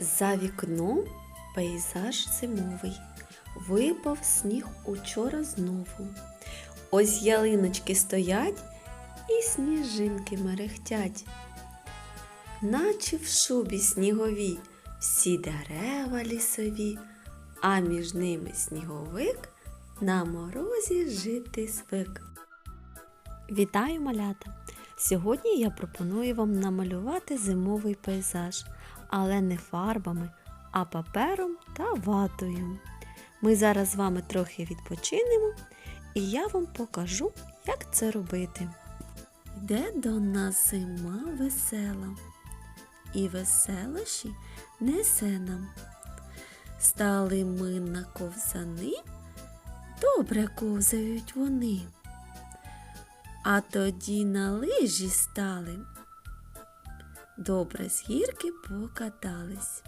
За вікном пейзаж зимовий. Випав сніг учора знову. Ось ялиночки стоять і сніжинки мерехтять. Наче в шубі снігові, всі дерева лісові, а між ними сніговик на морозі жити звик. Вітаю, малята! Сьогодні я пропоную вам намалювати зимовий пейзаж, але не фарбами, а папером та ватою. Ми зараз з вами трохи відпочинемо, і я вам покажу, як це робити. Йде до нас зима весела, і веселощі несе нам. Стали ми на ковзани, добре ковзають вони. А тоді на лижі стали. Добре з гірки покатались.